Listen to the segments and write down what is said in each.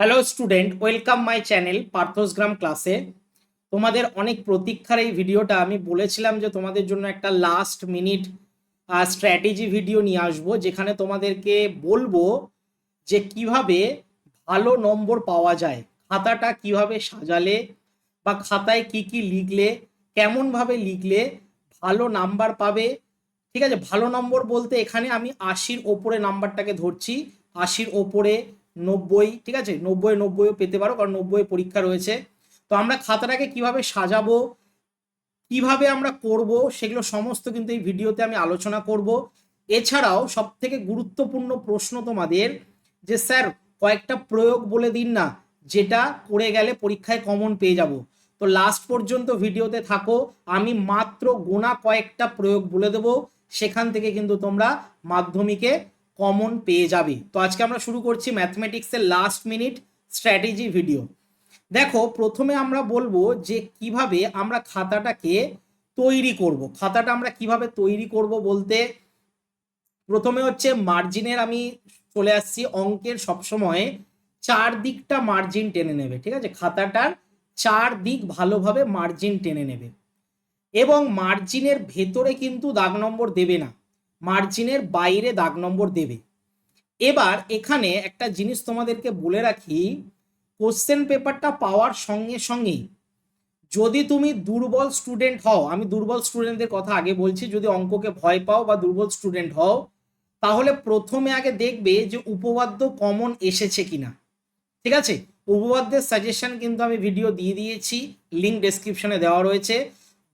Hello student welcome my channel পার্থসগ্রাম ক্লাসে তোমাদের অনেক প্রতীক্ষার এই ভিডিওটা আমি বলেছিলাম যে তোমাদের জন্য একটা লাস্ট মিনিট স্ট্র্যাটেজি ভিডিও নিয়ে আসব, যেখানে তোমাদেরকে বলব যে কীভাবে ভালো নম্বর পাওয়া যায়, খাতাটা কীভাবে সাজালে বা খাতায় কি কি লিখলে, কেমনভাবে লিখলে ভালো নাম্বার পাবে। ঠিক আছে? ভালো নম্বর বলতে এখানে আমি আশির ওপরে নাম্বারটাকে ধরছি। আশির ওপরে নব্বই, ঠিক আছে? নব্বই, নব্বইও পেতে পারো, কারণ নব্বই পরীক্ষা রয়েছে। তো আমরা খাতাটাকে কীভাবে সাজাবো, কীভাবে আমরা করব, সেগুলো সমস্ত কিন্তু এই ভিডিওতে আমি আলোচনা করব। এছাড়াও সব থেকে গুরুত্বপূর্ণ প্রশ্ন তোমাদের যে, স্যার, কয়েকটা প্রয়োগ বলে দিন না, যেটা করে গেলে পরীক্ষায় কমন পেয়ে যাব। তো লাস্ট পর্যন্ত ভিডিওতে থাকো, আমি মাত্র গোনা কয়েকটা প্রয়োগ বলে দেবো। সেখান থেকে কিন্তু তোমরা মাধ্যমিকে কমন পেয়ে যাবে। তো আজকে আমরা শুরু করছি ম্যাথমেটিক্সের লাস্ট মিনিট স্ট্র্যাটেজি ভিডিও দেখো, প্রথমে আমরা বলব যে কীভাবে আমরা খাতাটাকে তৈরি করব। খাতাটা আমরা কীভাবে তৈরি করব বলতে, প্রথমে হচ্ছে মার্জিনের আমি চলে আসছি, অঙ্কের সবসময় চার দিকটা মার্জিন টেনে নেবে, ঠিক আছে? খাতাটার চার দিক ভালোভাবে মার্জিন টেনে নেবে। এবং মার্জিনের ভেতরে কিন্তু দাগ নম্বর দেবে না। মার্জিনের বাইরে দাগ নম্বর দেবে। এবার এখানে একটা জিনিস তোমাদেরকে বলে রাখি কোশ্চেন পেপারটা পাওয়ার সঙ্গে সঙ্গেই যদি তুমি দুর্বল স্টুডেন্ট হও, আমি দুর্বল স্টুডেন্টদের কথা আগে বলছি, যদি অঙ্ককে ভয় পাও বা দুর্বল স্টুডেন্ট হও, তাহলে প্রথমে আগে দেখবে যে উপবাদ্য কমন এসেছে কিনা। ঠিক আছে? উপবাদ্যের সাজেশন কিন্তু আমি ভিডিও দিয়ে দিয়েছি লিঙ্ক ডেসক্রিপশনে দেওয়া রয়েছে।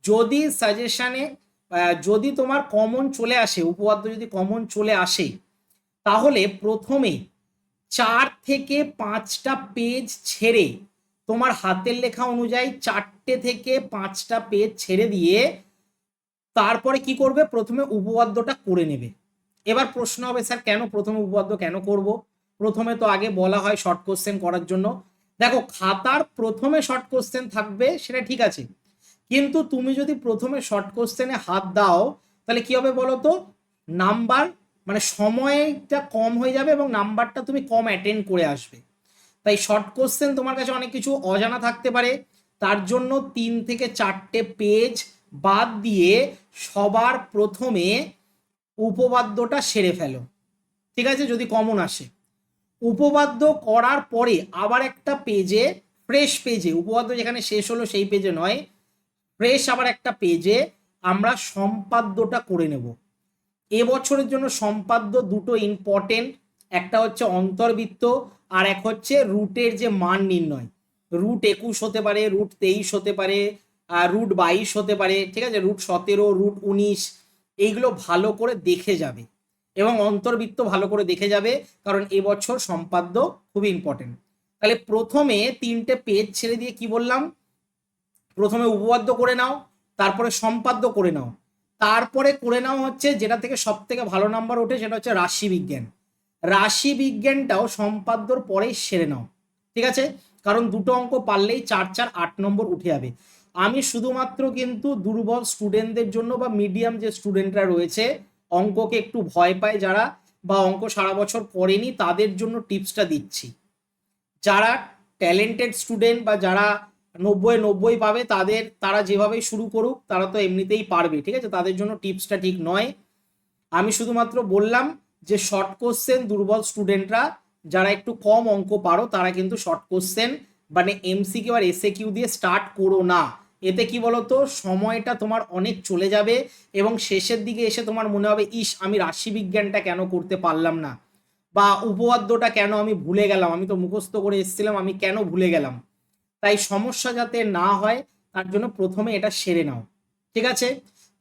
যদি সাজেশনে যদি তোমার কমন চলে আসে উপবাদ্য যদি কমন চলে আসে, তাহলে প্রথমে চার থেকে পাঁচটা পেজ ছেড়ে তোমার হাতের লেখা অনুযায়ী চারটে থেকে পাঁচটা পেজ ছেড়ে দিয়ে তারপরে কি করবে? প্রথমে উপবাদ্যটা করে নেবে। এবার প্রশ্ন হবে, স্যার, কেন প্রথমে উপবাদ্য কেন করব? প্রথমে তো আগে বলা হয় শর্ট কোশ্চেন করার জন্য। দেখো, খাতার প্রথমে শর্ট কোশ্চেন থাকবে, সেটা ঠিক আছে। কিন্তু তুমি যদি প্রথমে শর্ট কোশ্চেনে হাত দাও, তাহলে কি হবে বলো তো নাম্বার মানে সময়টা কম হয়ে যাবে এবং নাম্বারটা তুমি কম অ্যাটেন্ড করে আসবে। তাই শর্ট কোশ্চেন তোমার কাছে অনেক কিছু অজানা থাকতে পারে। তার জন্য তিন থেকে চারটে পেজ বাদ দিয়ে সবার প্রথমে উপবাদ্যটা সেরে ফেলো। ঠিক আছে? যদি কমন আসে। উপবাদ্য করার পরে আবার একটা পেজে ফ্রেশ পেজে উপবাদ্য যেখানে শেষ হলো সেই পেজে নয় ফ্রেশ আবার একটা পেজে আমরা সম্পাদ্যটা করে নেব। এবছরের জন্য সম্পাদ্য দুটো ইম্পর্টেন্ট একটা হচ্ছে অন্তর্বৃত্ত আর এক হচ্ছে রুটের যে মান নির্ণয়। রুট একুশ হতে পারে রুট তেইশ হতে পারে, আর রুট বাইশ হতে পারে, ঠিক আছে? রুট সতেরো রুট উনিশ, এইগুলো ভালো করে দেখে যাবে। এবং অন্তর্বৃত্ত ভালো করে দেখে যাবে, কারণ এবছর সম্পাদ্য খুবই ইম্পর্টেন্ট তাহলে প্রথমে তিনটে পেজ ছেড়ে দিয়ে কি বললাম? প্রথমে উপবাদ্য করে নাও, তারপরে সম্পাদ্য করে নাও। তারপরে করে নাও হচ্ছে যেটা থেকে সব থেকে ভালো নাম্বার ওঠে, সেটা হচ্ছে রাশিবিজ্ঞান রাশিবিজ্ঞানটাও সম্পাদ্যর পরেই সেরে নাও, ঠিক আছে? কারণ দুটো অঙ্ক পারলেই চার চার, আট নম্বর উঠে যাবে। আমি শুধুমাত্র কিন্তু দুর্বল স্টুডেন্টদের জন্য বা মিডিয়াম যে স্টুডেন্টরা রয়েছে, অঙ্ককে একটু ভয় পায় যারা, বা অঙ্ক সারা বছর পড়েনি, তাদের জন্য টিপসটা দিচ্ছি। যারা ট্যালেন্টেড স্টুডেন্ট বা যারা নব্বই নব্বই পাবে, তাদের, তারা যেভাবেই শুরু করুক, তারা তো এমনিতেই পারবে, ঠিক আছে? তাদের জন্য টিপসটা ঠিক নয়। আমি শুধুমাত্র বললাম যে শর্ট কোশ্চেন দুর্বল স্টুডেন্টরা যারা একটু কম অঙ্ক পারো, তারা কিন্তু শর্ট কোশ্চেন মানে এমসিকিউ আর এসএ কিউ দিয়ে স্টার্ট করো না। এতে কি বলতো? সময়টা তোমার অনেক চলে যাবে এবং শেষের দিকে এসে তোমার মনে হবে, ইস, আমি রাশিবিজ্ঞানটা কেন করতে পারলাম না? বা উপবাদ্যটা কেন আমি ভুলে গেলাম? আমি তো মুখস্থ করে এসেছিলাম, আমি কেন ভুলে গেলাম? তাই সমস্যা যাতে না হয়, তার জন্য প্রথমে এটা সেরে নাও। ঠিক আছে?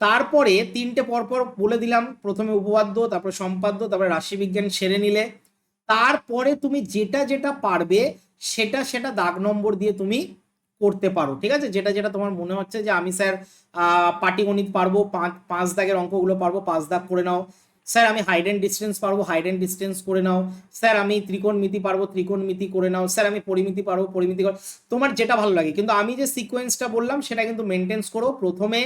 তারপরে তিনটে পরপর বলে দিলাম। প্রথমে উপবাদ্য তারপরে সম্পাদ্য, তারপরে রাশিবিজ্ঞান সেরে নিলে। তারপরে তুমি যেটা যেটা পারবে, সেটা সেটা দাগ নম্বর দিয়ে তুমি করতে পারো। ঠিক আছে? যেটা যেটা তোমার মনে হচ্ছে যে আমি স্যার পাটিগণিত পারব, পাঁচ পাঁচ দাগের অঙ্কগুলো পারব, পাঁচ দাগ করে নাও। স্যার, আমি হাইড অ্যান্ড ডিস্টেন্স পারব হাইড অ্যান্ড ডিস্টেন্স করে নাও। স্যার, আমি ত্রিকোণ ত্রিকোণমিতি পারব, ত্রিকোণ ত্রিকোণমিতি করে নাও। স্যার, আমি পরিমিতি পারব, পরিমিতি করে তোমার যেটা ভালো লাগে। কিন্তু আমি যে সিকোয়েন্সটা বললাম, সেটা কিন্তু মেনটেন্স করো। প্রথমে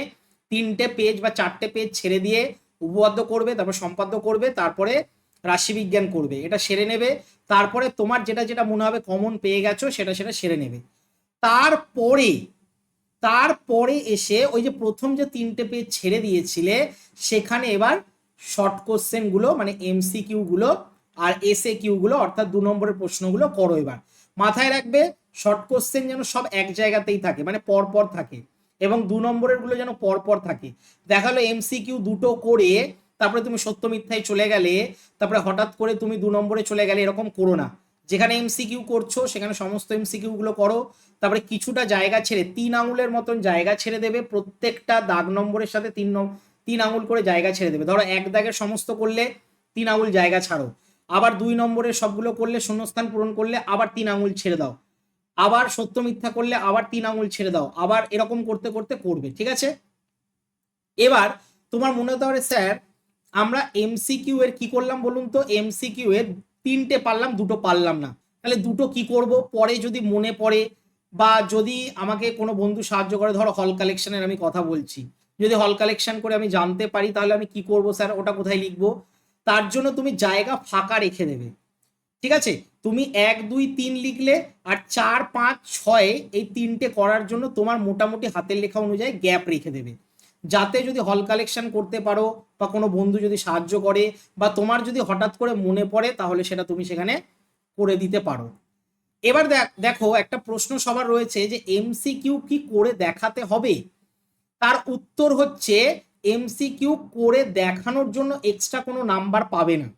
তিনটে পেজ বা চারটে পেজ ছেড়ে দিয়ে উপবাদ্য করবে, তারপর সম্পাদ্য করবে, তারপরে রাশিবিজ্ঞান করবে। এটা সেরে নেবে। তারপরে তোমার যেটা যেটা মনে হবে কমন পেয়ে গেছো, সেটা সেটা সেরে নেবে। তারপরে তারপরে এসে ওই যে প্রথম যে তিনটে পেজ ছেড়ে দিয়েছিলে, সেখানে এবার শর্ট কোশ্চেনগুলো মানে এমসি কিউগুলো আর এসএ কিউগুলো অর্থাৎ দু নম্বরের প্রশ্নগুলো করো এবার। মাথায় রাখবে শর্ট কোশ্চেন যেন সব এক জায়গাতেই থাকে মানে পর পর থাকে, এবং দু নম্বরেরগুলো যেন পর পর থাকে। দেখাল এমসি কিউ দুটো করে, তারপরে তুমি সত্য মিথ্যায় চলে গেলে, তারপরে হঠাৎ করে তুমি দু নম্বরে চলে গেলে এরকম করো না। যেখানে এমসিকিউ করছ, সেখানে সমস্ত এমসিকিউ গুলো করো, তারপরে কিছুটা জায়গা ছেড়ে, তিন আঙুলের মতন জায়গা ছেড়ে দেবে, প্রত্যেকটা দাগ নম্বরের সাথে তিন নম- তিন আঙুল করে জায়গা ছেড়ে দেবে। ধরো এক দাগের সমস্ত করলে তিন আঙুল জায়গা ছাড়ো। আবার দুই নম্বরের সবগুলো করলে শূন্যস্থান পূরণ করলে আবার তিন আঙুল ছেড়ে দাও। আবার সত্য মিথ্যা করলে আবার তিন আঙুল ছেড়ে দাও। আবার এরকম করতে করতে করবে, ঠিক আছে? এবার তোমার মনে হতে পারে, স্যার, আমরা এমসিকিউ এর কি করলাম বলুন তো? এমসিকিউ এর তিনটে পারলাম, দুটো পারলাম না। তাহলে দুটো কি করব? পরে যদি মনে পড়ে বা যদি আমাকে কোনো বন্ধু সাহায্য করে, ধরো হল কালেকশনের আমি কথা বলছি। যদি হল কালেকশন করে আমি জানতে পারি, তাহলে আমি কি করব স্যার ওটা কোথায় লিখব? তার জন্য তুমি জায়গা ফাঁকা রেখে দেবে। ঠিক আছে? তুমি এক, দুই, তিন লিখলে আর চার, পাঁচ, ছয় এই তিনটে করার জন্য তোমার মোটামুটি হাতের লেখা অনুযায়ী গ্যাপ রেখে দেবে। যাতে যদি হল কালেকশন করতে পারো বা কোনো বন্ধু যদি সাহায্য করে বা তোমার যদি হঠাৎ করে মনে পড়ে, তাহলে সেটা তুমি সেখানে করে দিতে পারো। এবার দেখ- একটা প্রশ্ন সবার রয়েছে যে এমসিকিউ কি করে দেখাতে হবে? তার উত্তর হচ্ছে এমসিকিউ করে দেখানোর জন্য এক্সট্রা কোনো নাম্বার পাবে না।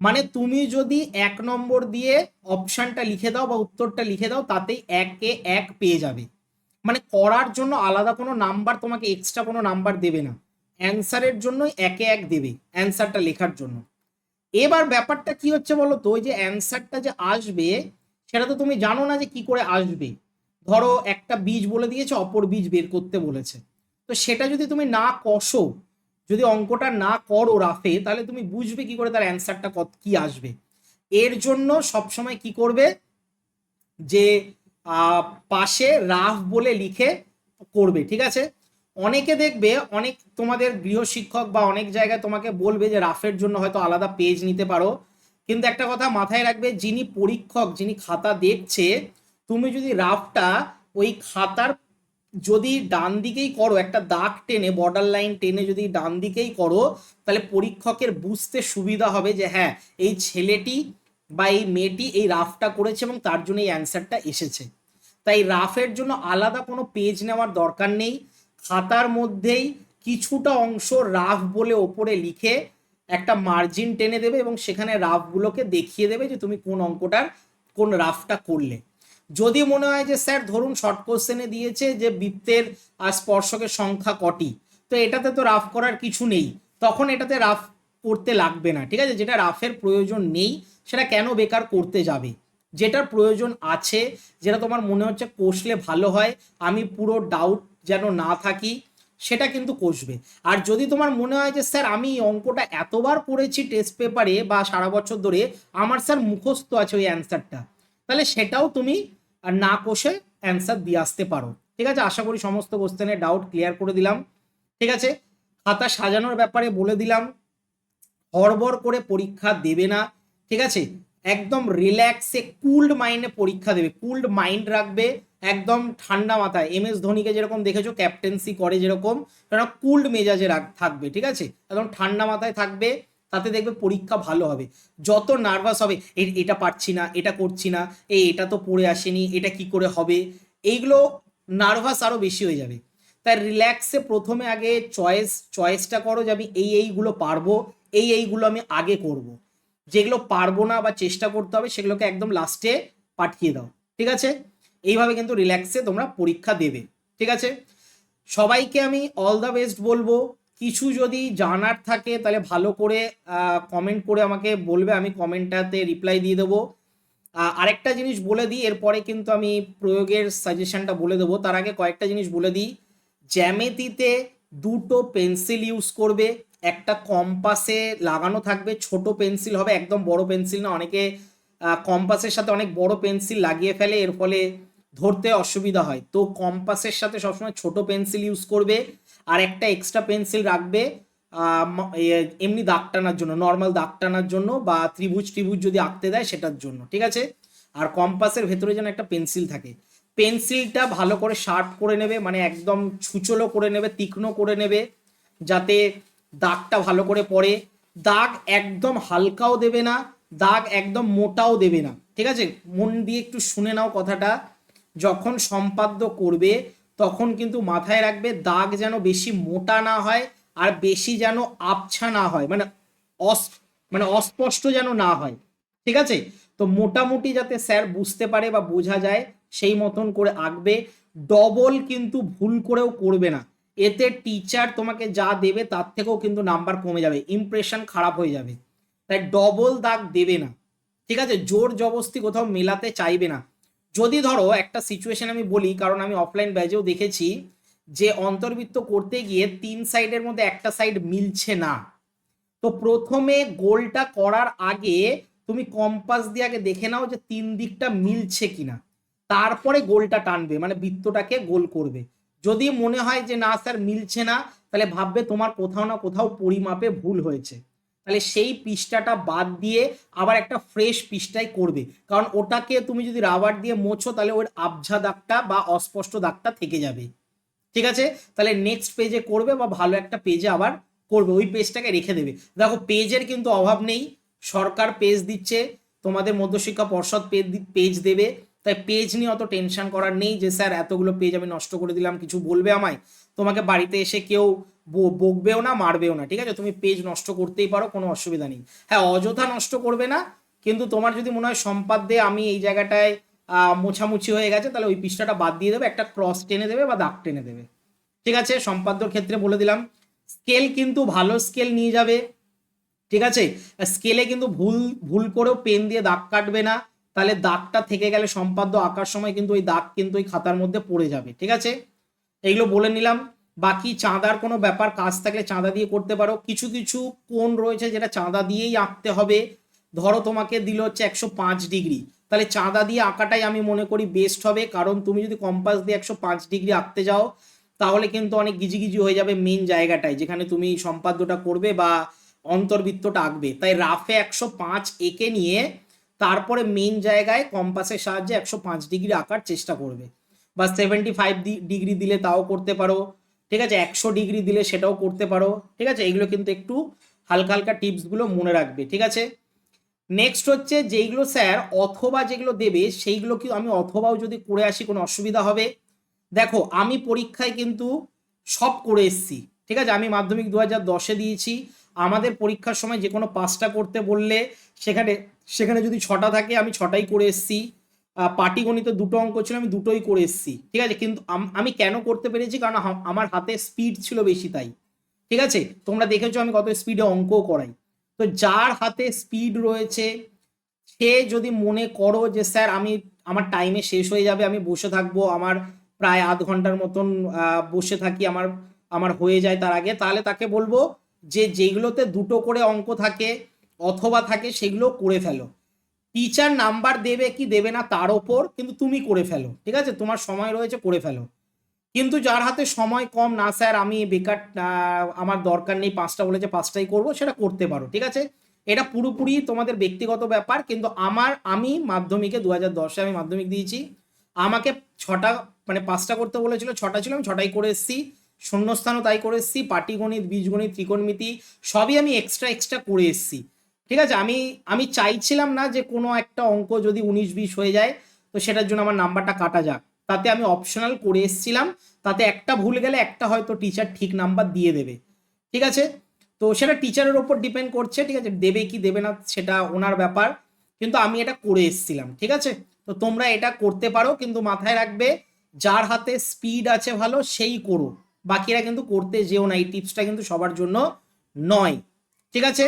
মানে তুমি যদি এক নম্বর দিয়ে অপশনটা লিখে দাও বা উত্তরটা লিখে দাও তাতেই একে এক পেয়ে যাবে। মানে করার জন্য আলাদা কোনো নাম্বার তোমাকে এক্সট্রা কোনো নাম্বার দেবে না। অ্যান্সারের জন্যই একে এক দেবে অ্যান্সারটা লেখার জন্য। এবার ব্যাপারটা কি হচ্ছে বলো তো? যে অ্যান্সারটা যে আসবে, সেটা তো তুমি জানো না যে কি করে আসবে। ধরো একটা বীজ বলে দিয়েছে, অপর বীজ বের করতে বলেছে। তো সেটা যদি তুমি না কষো, যদি অঙ্কটা না করো রাফে, তাহলে তুমি বুঝবে কি করে তার অ্যান্সারটা কত, কি আসবে। এর জন্য সবসময় কি করবে? যে পাশে রাফ বলে লিখে করবে, ঠিক আছে? অনেকে দেখবে, অনেক তোমাদের গৃহশিক্ষক বা অনেক জায়গায় তোমাকে বলবে যে রাফের জন্য হয়তো আলাদা পেজ নিতে পারো। কিন্তু একটা কথা মাথায় রাখবে, যিনি পরীক্ষক, যিনি খাতা দেখছে, তুমি যদি রাফটা ওই খাতার যদি ডান দিকেই করো, একটা দাগ টেনে বর্ডার লাইন টেনে যদি ডান দিকেই করো, তাহলে পরীক্ষকের বুঝতে সুবিধা হবে যে হ্যাঁ এই ছেলেটি বা এই মেয়েটি এই রাফটা করেছে এবং তার জন্য এই অ্যান্সারটা এসেছে। তাই রাফের জন্য আলাদা কোনো পেজ নেওয়ার দরকার নেই। খাতার মধ্যেই কিছুটা অংশ রাফ বলে ওপরে লিখে একটা মার্জিন টেনে দেবে এবং সেখানে রাফগুলোকে দেখিয়ে দেবে যে তুমি কোন অঙ্কটার, কোন রাফটা করলে। যদি মনে হয় যে, স্যার, ধরুন শর্ট কোশ্চেনে দিয়েছে যে, বৃত্তের আর স্পর্শকের সংখ্যা কটি। তো এটাতে তো রাফ করার কিছু নেই। তখন এটাতে রাফ করতে লাগবে না, ঠিক আছে? যেটা রাফের প্রয়োজন নেই, সেটা কেন বেকার করতে যাবে? যেটার প্রয়োজন আছে, যেটা তোমার মনে হচ্ছে কষলে ভালো হয়, আমি পুরো ডাউট যেন না থাকি, সেটা কিন্তু কষবে। আর যদি তোমার মনে হয় যে, স্যার, আমি এই অঙ্কটা এতবার করেছি টেস্ট পেপারে বা সারা বছর ধরে, আমার স্যার মুখস্থ আছে ওই অ্যান্সারটা তাহলে সেটাও তুমি আর না কষে অ্যান্সার দিয়ে আসতে পারো। ঠিক আছে? আশা করি সমস্ত কোশ্চেনের ডাউট ক্লিয়ার করে দিলাম। ঠিক আছে? খাতা সাজানোর ব্যাপারে বলে দিলাম। হড়বড় করে পরীক্ষা দেবে না। ঠিক আছে? একদম রিল্যাক্সে কুল্ড মাইন্ডে পরীক্ষা দেবে। কুল্ড মাইন্ড রাখবে একদম ঠান্ডা মাথায়। এম এস ধোনিকে যেরকম দেখেছ ক্যাপ্টেন্সি করে যেরকম কুল্ড মেজাজে থাকবে। ঠিক আছে? একদম ঠান্ডা মাথায় থাকবে। তাতে দেখবে পরীক্ষা ভালো হবে। যত নার্ভাস হবে এটা পারছি না, এটা করছি না এই এটা তো পড়ে আসেনি, এটা কি করে হবে? এইগুলো নার্ভাস আরও বেশি হয়ে যাবে। তাই রিল্যাক্সে প্রথমে আগে চয়েস চয়েসটা করো যে আমি এই, এইগুলো পারব, এই, এইগুলো আমি আগে করব। যেগুলো পারব না বা চেষ্টা করতে হবে, সেগুলোকে একদম লাস্টে পাঠিয়ে দাও। ঠিক আছে? এইভাবে কিন্তু রিল্যাক্সে তোমরা পরীক্ষা দেবে। ঠিক আছে? সবাইকে আমি অল দ্য বেস্ট বলব। কিছু যদি জানার থাকে, তাহলে ভালো করে কমেন্ট করে আমাকে বলবে, আমি কমেন্টটাতে রিপ্লাই দিয়ে দেবো। আরেকটা জিনিস বলে দিই, এরপরে কিন্তু আমি প্রয়োগের সাজেশনটা বলে দেবো। তার আগে কয়েকটা জিনিস বলে দিই। জ্যামিতিতে দুটো পেন্সিল ইউজ করবে, একটা কম্পাসে লাগানো থাকবে, ছোট পেন্সিল হবে, একদম বড় পেন্সিল না, অনেকে কম্পাসের সাথে অনেক বড় পেন্সিল লাগিয়ে ফেলে, এর ফলে ধরতে অসুবিধা হয়। তো কম্পাসের সাথে সবসময় ছোট পেন্সিল ইউজ করবে আর একটা এক্সট্রা পেন্সিল রাখবে এমনি দাগ টানার জন্য নর্মাল দাগ টানার জন্য বা ত্রিভুজ ত্রিভুজ যদি আঁকতে দেয় সেটার জন্য, ঠিক আছে? আর কম্পাসের ভেতরে যেন একটা পেন্সিল থাকে। পেন্সিলটা ভালো করে শার্প করে নেবে মানে একদম ছুচলো করে নেবে, তীক্ষ্ণ করে নেবে, যাতে দাগটা ভালো করে পড়ে। দাগ একদম হালকাও দেবে না, দাগ একদম মোটাও দেবে না, ঠিক আছে? মন দিয়ে একটু শুনে নাও কথাটা। যখন সম্পাদ্য করবে, তখন কিন্তু মাথায় রাখবে দাগ যেন বেশি মোটা না হয় আর বেশি যেন আবছা না হয় মানে অস মানে অস্পষ্ট যেন না হয়। ঠিক আছে? তো মোটামুটি যাতে স্যার বুঝতে পারে বা বোঝা যায়, সেই মতন করে আঁকবে। ডবল কিন্তু ভুল করেও করবে না। এতে টিচার তোমাকে যা দেবে তার থেকেও কিন্তু নাম্বার কমে যাবে ইমপ্রেশন খারাপ হয়ে যাবে। তাই ডবল দাগ দেবে না। ঠিক আছে? জোর জবস্তি কোথাও মেলাতে চাইবে না। যদি ধরো একটা সিচুয়েশন আমি বলি, কারণ আমি অফলাইন ব্যাচেও দেখেছি যে অন্তর্বৃত্ত করতে গিয়ে তিন সাইডের মধ্যে একটা সাইড মিলছে না। তো প্রথমে গোলটা করার আগে তুমি কম্পাস দিয়ে আগে দেখে নাও যে তিন দিকটা মিলছে কিনা। তারপরে গোলটা টানবে মানে বৃত্তটাকে গোল করবে। যদি মনে হয় যে না স্যার মিলছে না, তাহলে ভাববে তোমার কোথাও না কোথাও পরিমাপে ভুল হয়েছে। তাহলে সেই পৃষ্ঠাটা বাদ দিয়ে আবার একটা ফ্রেশ পৃষ্ঠাই করবে। কারণ ওটাকে তুমি যদি রাবার দিয়ে মোছো, তাহলে ওর আবঝা দাগটা বা অস্পষ্ট দাগটা থেকে যাবে। ঠিক আছে? তাহলে নেক্সট পেজে করবে বা ভালো একটা পেজে আবার করবে। ওই পেজটাকে রেখে দেবে। দেখো পেজের কিন্তু অভাব নেই। সরকার পেজ দিচ্ছে, তোমাদের মধ্যশিক্ষা পর্ষদ পেজ দেবে। তাই পেজ নিয়ে অত টেনশন করার নেই যে, স্যার, এতগুলো পেজ আমি নষ্ট করে দিলাম, কিছু বলবে আমায়? তোমাকে বাড়িতে এসে কেউ বকবেও না, মারবেও না, ঠিক আছে? তুমি পেজ নষ্ট করতেই পারো, কোনো অসুবিধা নেই। হ্যাঁ অযথা নষ্ট করবে না, কিন্তু তোমার যদি মনে হয় সম্পাদ দিয়ে আমি এই জায়গাটায় মোছামুছি হয়ে গেছে, তাহলে ওই পৃষ্ঠাটা বাদ দিয়ে দেবে, একটা ক্রস টেনে দেবে বা দাগ টেনে দেবে। ঠিক আছে? সম্পাদ্যর ক্ষেত্রে বলে দিলাম স্কেল কিন্তু ভালো স্কেল নিয়ে যাবে, ঠিক আছে? স্কেলে কিন্তু ভুল ভুল করেও পেন দিয়ে দাগ কাটবে না, তাহলে দাগটা থেকে গেলে সম্পাদ্য আঁকার সময় কিন্তু ওই দাগ কিন্তু ওই খাতার মধ্যে পড়ে যাবে, ঠিক আছে? এইগুলো বলে নিলাম বাকি চাঁদার কোনো ব্যাপার, কাজ থাকলে চাঁদা দিয়ে করতে পারো। কিছু কিছু কোণ রয়েছে যেটা চাঁদা দিয়েই আঁকতে হবে। ধরো তোমাকে দিল হচ্ছে একশো পাঁচ ডিগ্রি। তাহলে চাঁদা দিয়ে আঁকাটাই আমি মনে করি বেস্ট হবে। কারণ তুমি যদি কম্পাস দিয়ে একশো পাঁচ ডিগ্রি আঁকতে যাও, তাহলে কিন্তু অনেক গিজিগিজি হয়ে যাবে মেন জায়গাটায়, যেখানে তুমি সম্পাদ্যটা করবে বা অন্তর্বৃত্তটা আঁকবে। তাই রাফে একশো পাঁচ এঁকে নিয়ে তারপরে মেন জায়গায় কম্পাসের সাহায্যে একশো পাঁচ ডিগ্রি আঁকার চেষ্টা করবে। বা সেভেন্টি ফাইভ ডিগ্রি দিলে তাও করতে পারো। ঠিক আছে? একশো ডিগ্রি দিলে সেটাও করতে পারো। ঠিক আছে? এগুলো কিন্তু একটু হালকা হালকা টিপসগুলো মনে রাখবে। ঠিক আছে? নেক্সট হচ্ছে যেইগুলো স্যার অথবা যেগুলো দেবে, সেইগুলো কি আমি অথবাও যদি করে আসি কোনো অসুবিধা হবে? দেখো, আমি পরীক্ষায় কিন্তু সব করে এসেছি। ঠিক আছে? আমি মাধ্যমিক দু হাজার দশে দিয়েছি। আমাদের পরীক্ষার সময় যে কোনো পাঁচটা করতে বললে সেখানে সেখানে যদি ছটা থাকে, আমি ছটাই করে এসেছি। পাটিগণিতে দুটো অঙ্ক ছিল, আমি দুটোই করে এসেছি, ঠিক আছে? কিন্তু আমি কেন করতে পেরেছি? কারণ আমার হাতে স্পিড ছিল বেশি তাই, ঠিক আছে? তোমরা দেখেছ আমি কত স্পিডে অঙ্কও করাই। তো যার হাতে স্পিড রয়েছে, সে যদি মনে করো যে, স্যার, আমি, আমার টাইমে শেষ হয়ে যাবে, আমি বসে থাকব, আমার প্রায় আধ ঘণ্টার মতন বসে থাকি, আমার আমার হয়ে যায় তার আগে, তাহলে তাকে বলব যে, যেগুলোতে দুটো করে অঙ্ক থাকে, অথবা থাকে, সেগুলো করে ফেলো। টিচার নাম্বার দেবে কি দেবে না তার ওপর কিন্তু তুমি করে ফেলো, ঠিক আছে? তোমার সময় রয়েছে, করে ফেলো। কিন্তু যার হাতে সময় কম, না স্যার, আমি বেকার আমার দরকার নেই, পাঁচটা বলেছে, পাঁচটাই করব, সেটা করতে পারো, ঠিক আছে? এটা পুরোপুরি তোমাদের ব্যক্তিগত ব্যাপার, কিন্তু আমার, আমি মাধ্যমিকে দু হাজার দশে আমি মাধ্যমিক দিয়েছি। আমাকে ছটা মানে পাঁচটা করতে বলেছিল, ছটা ছিল, আমি ছটাই করে এসেছি। শূন্যস্থানও তাই করে এসেছি, পাটিগণিত, বীজগণিত, ত্রিকোণমিতি, সবই আমি এক্সট্রা এক্সট্রা করে এসেছি। ঠিক আছে? আমি আমি চাইছিলাম না যে কোনো একটা অঙ্ক যদি উনিশ, বিশ হয়ে যায়, তো সেটার জন্য আমার নাম্বারটা কাটা যাক। তাতে আমি অপশনাল করে এসেছিলাম। তাতে একটা ভুল গেলে একটা হয়তো টিচার ঠিক নাম্বার দিয়ে দেবে। ঠিক আছে? তো সেটা টিচারের ওপর ডিপেন্ড করছে, ঠিক আছে? দেবে কি, দেবে না, সেটা ওনার ব্যাপার। কিন্তু আমি এটা করে এসেছিলাম, ঠিক আছে? তো তোমরা এটা করতে পারো, কিন্তু মাথায় রাখবে, যার হাতে স্পিড আছে ভালো, সেই করো বাকিরা কিন্তু করতে যেও না, এই টিপসটা কিন্তু সবার জন্য নয়। ঠিক আছে?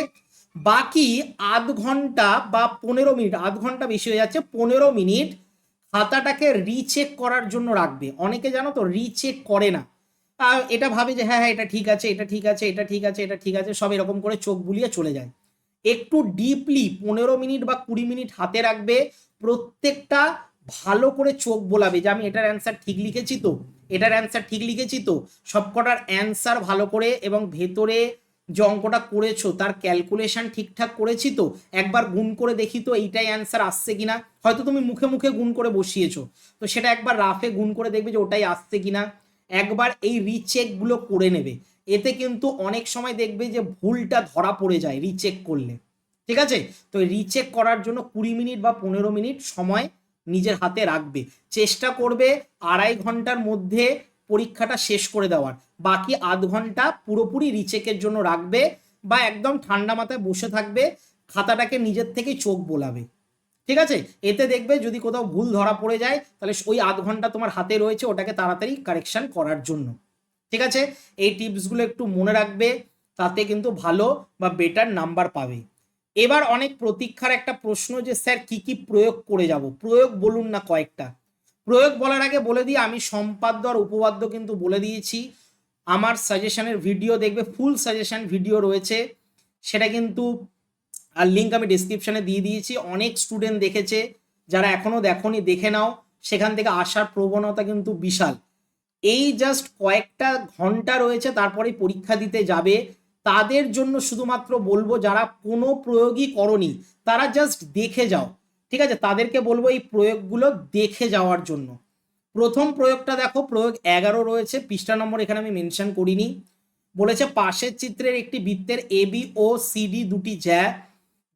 বাকি আধ ঘণ্টা বা পনেরো মিনিট, আধ ঘণ্টা বেশি হয়ে যাচ্ছে, পনেরো মিনিট খাতাটাকে রিচেক করার জন্য রাখবে। অনেকে জানো তো রিচেক করে না। এটা ভাবে যে হ্যাঁ হ্যাঁ এটা ঠিক আছে, এটা ঠিক আছে, এটা ঠিক আছে, এটা ঠিক আছে, সব এরকম করে চোখ বুলিয়ে চলে যায়। একটু ডিপলি পনেরো মিনিট বা কুড়ি মিনিট হাতে রাখবে, প্রত্যেকটা ভালো করে চোখ বোলাবে যে, আমি এটার অ্যান্সার ঠিক লিখেছি তো, এটার অ্যান্সার ঠিক লিখেছি তো, সবকটার অ্যান্সার ভালো করে এবং ভেতরে যে অঙ্কটা করেছ, তার ক্যালকুলেশন ঠিকঠাক করেছি তো? একবার গুণ করে দেখি তো এইটাই অ্যান্সার আসছে কিনা। হয়তো তুমি মুখে মুখে গুণ করে বসিয়েছো। তো সেটা একবার রাফে গুণ করে দেখবে যে ওটাই আসছে কিনা। একবার এই রিচেকগুলো করে নেবে। এতে কিন্তু অনেক সময় দেখবে যে ভুলটা ধরা পড়ে যায় রিচেক করলে। ঠিক আছে? তো রিচেক করার জন্য কুড়ি মিনিট বা পনেরো মিনিট সময় নিজের হাতে রাখবে। চেষ্টা করবে আড়াই ঘণ্টার মধ্যে পরীক্ষাটা শেষ করে দেওয়ার। বাকি আধ ঘণ্টা পুরোপুরি রিচেকের জন্য রাখবে বা একদম ঠান্ডা মাথায় বসে থাকবে, খাতাটাকে নিজের থেকেই চোখ বোলাবে। ঠিক আছে? এতে দেখবে যদি কোথাও ভুল ধরা পড়ে যায়, তাহলে ওই আধ ঘণ্টা তোমার হাতে রয়েছে ওটাকে তাড়াতাড়ি কারেকশন করার জন্য। ঠিক আছে? এই টিপসগুলো একটু মনে রাখবে, তাতে কিন্তু ভালো বা বেটার নাম্বার পাবে। এবার অনেক প্রতীক্ষার একটা প্রশ্ন যে, স্যার, কি কি প্রয়োগ করে যাব? প্রয়োগ বলুন না কয়েকটা। প্রয়োগ বলার আগে বলে দিই, আমি সম্পাদ্য আর উপবাদ্য কিন্তু বলে দিয়েছি। আমার সাজেশনের ভিডিও দেখবে ফুল সাজেশন ভিডিও রয়েছে। সেটা কিন্তু আর লিঙ্ক আমি ডিসক্রিপশনে দিয়ে দিয়েছি। অনেক স্টুডেন্ট দেখেছে, যারা এখনও দেখোনি, দেখে নাও। সেখান থেকে আসার প্রবণতা কিন্তু বিশাল। এই জাস্ট কয়েকটা ঘণ্টা রয়েছে তারপরে পরীক্ষা দিতে যাবে। তাদের জন্য শুধুমাত্র বলব, যারা কোনো প্রয়োগই করনি, তারা জাস্ট দেখে যাও। ঠিক আছে? তাদেরকে বলব এই প্রয়োগগুলো দেখে যাওয়ার জন্য। প্রথম প্রয়োগটা দেখো, প্রয়োগ এগারো রয়েছে, পৃষ্ঠা নম্বর এখানে আমি মেনশন করিনি। বলেছে পাশের চিত্রের একটি বৃত্তের এ বি ও সিডি দুটি জ্যা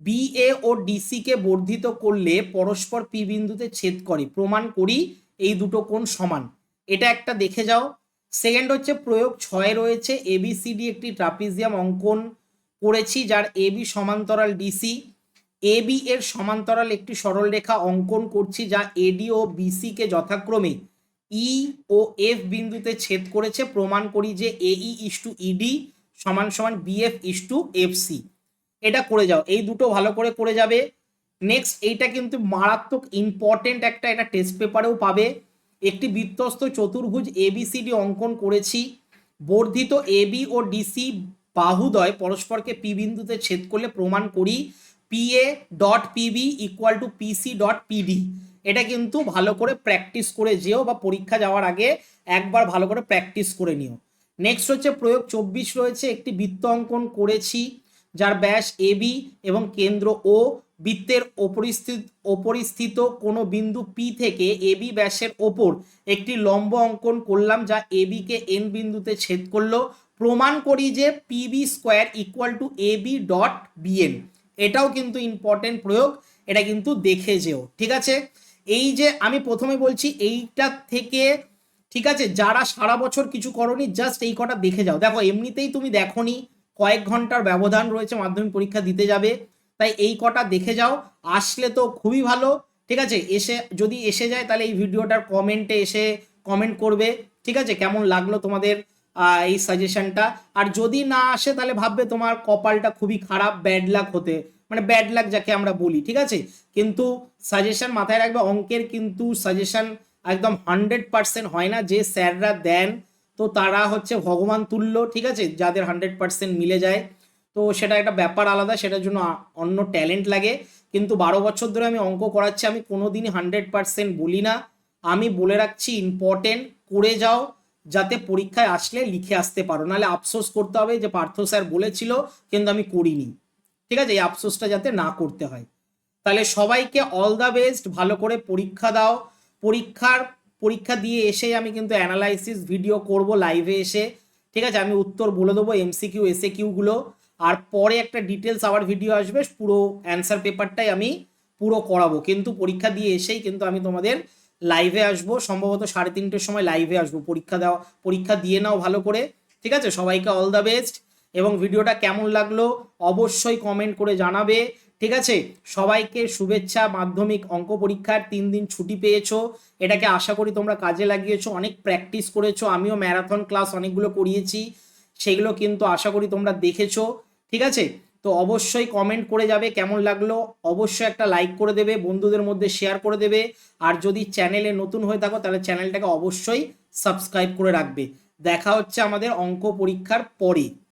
বি এ ও ডিসি কে বর্ধিত করলে পরস্পর পি বিন্দুতে ছেদ করে। প্রমাণ করি, এই দুটো কোণ সমান। এটা একটা দেখে যাও। সেকেন্ড হচ্ছে প্রয়োগ ছয় রয়েছে এবিসিডি একটি ট্রাপিজিয়াম অঙ্কন করেছি, যার এবি সমান্তরাল ডিসি এবি এর সমান্তরাল একটি সরলরেখা অঙ্কন করছি যা এডি ও বিসি কে যথাক্রমে ই ও এফ বিন্দুতে ছেদ করেছে। প্রমাণ করি যে এই ইস টু ইডি সমান সমান বিএফ ইস টু এফসি এটা করে যাও। এই দুটো ভালো করে করে যাবে। নেক্সট এইটা কিন্তু মারাত্মক ইম্পর্টেন্ট একটা, এটা টেস্ট পেপারেও পাবে। একটি বৃত্তস্ত চতুর্ভুজ এবিসিডি অঙ্কন করেছি। বর্ধিত এবি ও ডিসি বাহুদয় পরস্পরকে পি বিন্দুতে ছেদ করলে প্রমাণ করি। PA dot PB equal to PC dot PD এটা কিন্তু ভালো করে প্র্যাকটিস করে যেও বা পরীক্ষা যাওয়ার আগে একবার ভালো করে প্র্যাকটিস করে নিও। নেক্সট হচ্ছে প্রয়োগ চব্বিশ রয়েছে, একটি বৃত্ত অঙ্কন করেছি, যার ব্যাস এ বি এবং কেন্দ্র ও বৃত্তের অপরিস্থিত অপরিস্থিত কোনো বিন্দু পি থেকে এবি ব্যাসের ওপর একটি লম্ব অঙ্কন করলাম, যা এবি কে এন বিন্দুতে ছেদ করল। প্রমাণ করি যে PB square equal to A B dot BN এটাও কিন্তু ইম্পর্টেন্ট প্রয়োগ, এটা কিন্তু দেখে যেও, ঠিক আছে? এই যে আমি প্রথমে বলছি এইটা থেকে, ঠিক আছে? যারা সারা বছর কিছু করনি জাস্ট এই কটা দেখে যাও। দেখো, এমনিতেই তুমি দেখোনি, কয়েক ঘণ্টার ব্যবধান রয়েছে, মাধ্যমিক পরীক্ষা দিতে যাবে, তাই এই কটা দেখে যাও। আসলে তো খুবই ভালো, ঠিক আছে? এসে, যদি এসে যায়, তাহলে এই ভিডিওটার কমেন্টে এসে কমেন্ট করবে, ঠিক আছে? কেমন লাগল তোমাদের? এই সাজেশনটা আর যদি না আসে, তাহলে ভাববে তোমার কপালটা খুবই খারাপ ব্যাড লাক হতে মানে ব্যাড লাক যাকে আমরা বলি, ঠিক আছে? কিন্তু সাজেশন মাথায় রাখবে, অঙ্কের কিন্তু সাজেশন একদম হান্ড্রেড পার্সেন্ট হয় না। যে স্যাররা দেন, তো তারা হচ্ছে ভগবান তুল্য, ঠিক আছে? যাদের হান্ড্রেড পার্সেন্ট মিলে যায়। তো সেটা একটা ব্যাপার আলাদা, সেটার জন্য অন্য ট্যালেন্ট লাগে। কিন্তু বারো বছর ধরে আমি অঙ্ক করাচ্ছি, আমি কোনোদিনই হান্ড্রেড পার্সেন্ট বলি না। আমি বলে রাখছি ইম্পর্টেন্ট করে যাও। যাতে পরীক্ষায় আসলে লিখে আসতে পারো। নাহলে আফসোস করতে হবে যে পার্থ স্যার বলেছিল, কিন্তু আমি করিনি। ঠিক আছে? এই আফসোসটা যাতে না করতে হয়। তাহলে সবাইকে অল দ্য বেস্ট ভালো করে পরীক্ষা দাও। পরীক্ষার, পরীক্ষা দিয়ে এসেই আমি কিন্তু অ্যানালাইসিস ভিডিও করব লাইভে এসে। ঠিক আছে? আমি উত্তর বলে দেবো এমসিকিউ এসে কিউগুলো আর পরে একটা ডিটেলস আবার ভিডিও আসবে, পুরো অ্যান্সার পেপারটাই আমি পুরো করাবো। কিন্তু পরীক্ষা দিয়ে এসেই কিন্তু আমি তোমাদের লাইভে আসব। সম্ভবত সাড়ে তিনটের সময় লাইভে আসব। পরীক্ষা দেওয়া, পরীক্ষা দিয়ে নাও ভালো করে, ঠিক আছে? সবাইকে অল দ্য বেস্ট এবং ভিডিওটা কেমন লাগল অবশ্যই কমেন্ট করে জানাবে, ঠিক আছে? সবাইকে শুভেচ্ছা, মাধ্যমিক অঙ্ক পরীক্ষার তিন দিন ছুটি পেয়েছ। এটাকে আশা করি তোমরা কাজে লাগিয়েছো, অনেক প্র্যাকটিস করেছ। আমিও ম্যারাথন ক্লাস অনেকগুলো করিয়েছি, সেগুলো কিন্তু আশা করি তোমরা দেখেছ, ঠিক আছে? তো অবশ্যই কমেন্ট করে যাবে, কেমন লাগল? অবশ্যই একটা লাইক করে দেবে, বন্ধুদের মধ্যে শেয়ার করে দেবে। আর যদি চ্যানেলে নতুন হয়ে থাকো, তাহলে চ্যানেলটাকে অবশ্যই সাবস্ক্রাইব করে রাখবে। দেখা হচ্ছে আমাদের অঙ্ক পরীক্ষার পরে।